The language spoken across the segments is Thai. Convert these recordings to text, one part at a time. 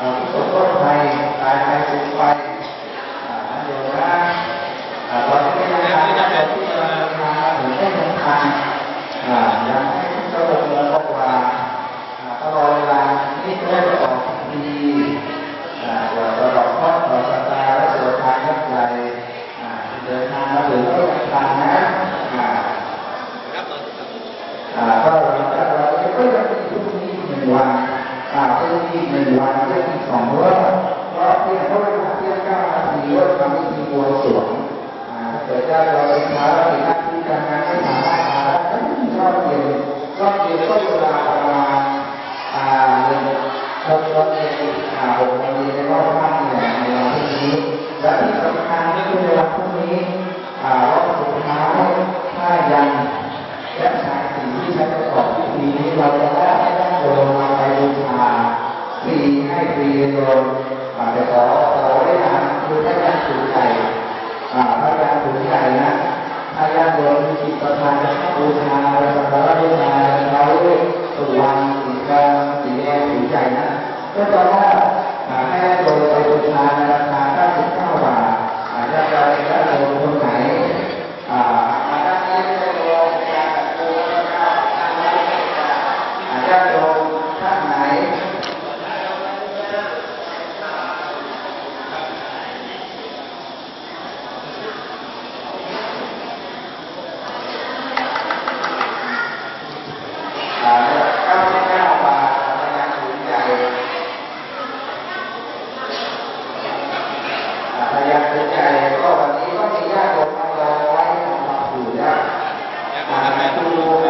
à, cũng có thầy tại thầy cũng phải ที่หนึ่งวันเพื่สองรอบเพราะเพียงเท่านั้นเพียงเก้านาทีว่าทำพิธีบวงสรวงเกิดได้เราเป็นพระเราเป็นนักที่การงานไม่สามารถหาได้ก็ต้องชอบเย็นชอบเย็นก็เวลาประมาณอ่าหนึ่งชอบชองเย็นอ่าหกนาทีในรอบห้าเนี่ยในวันที่นี้และที่ รียนโยมแต่ขอขอได้นะคือท่านอาจารย์สุใจพระอาจารย์สุขใจนะถ้ายาติโยมีจิตประทานบูชาสักการะบูชาเราด้วยสุวรรณสีกาสีแดงสีใจนะก็จะว่าให้โยมไปบูชานะครับ महत्वपूर्ण लोग हैं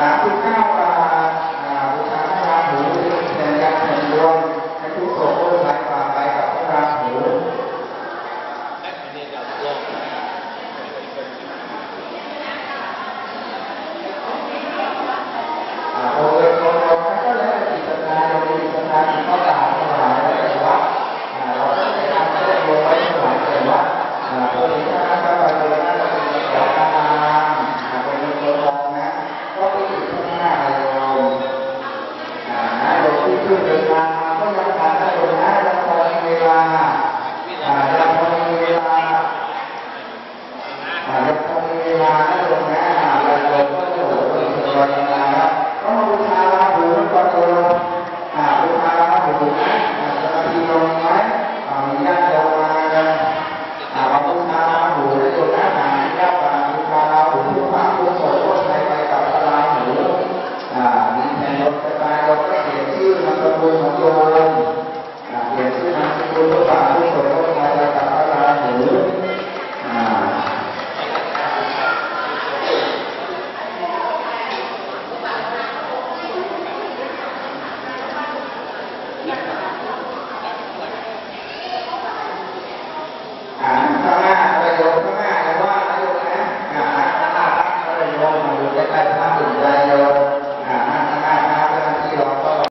ร้านที่ข้าวปลาบูชาพรราหูเป็นการแข่งดวงให้ทุกโไหลฝ่าไปกับพระราหู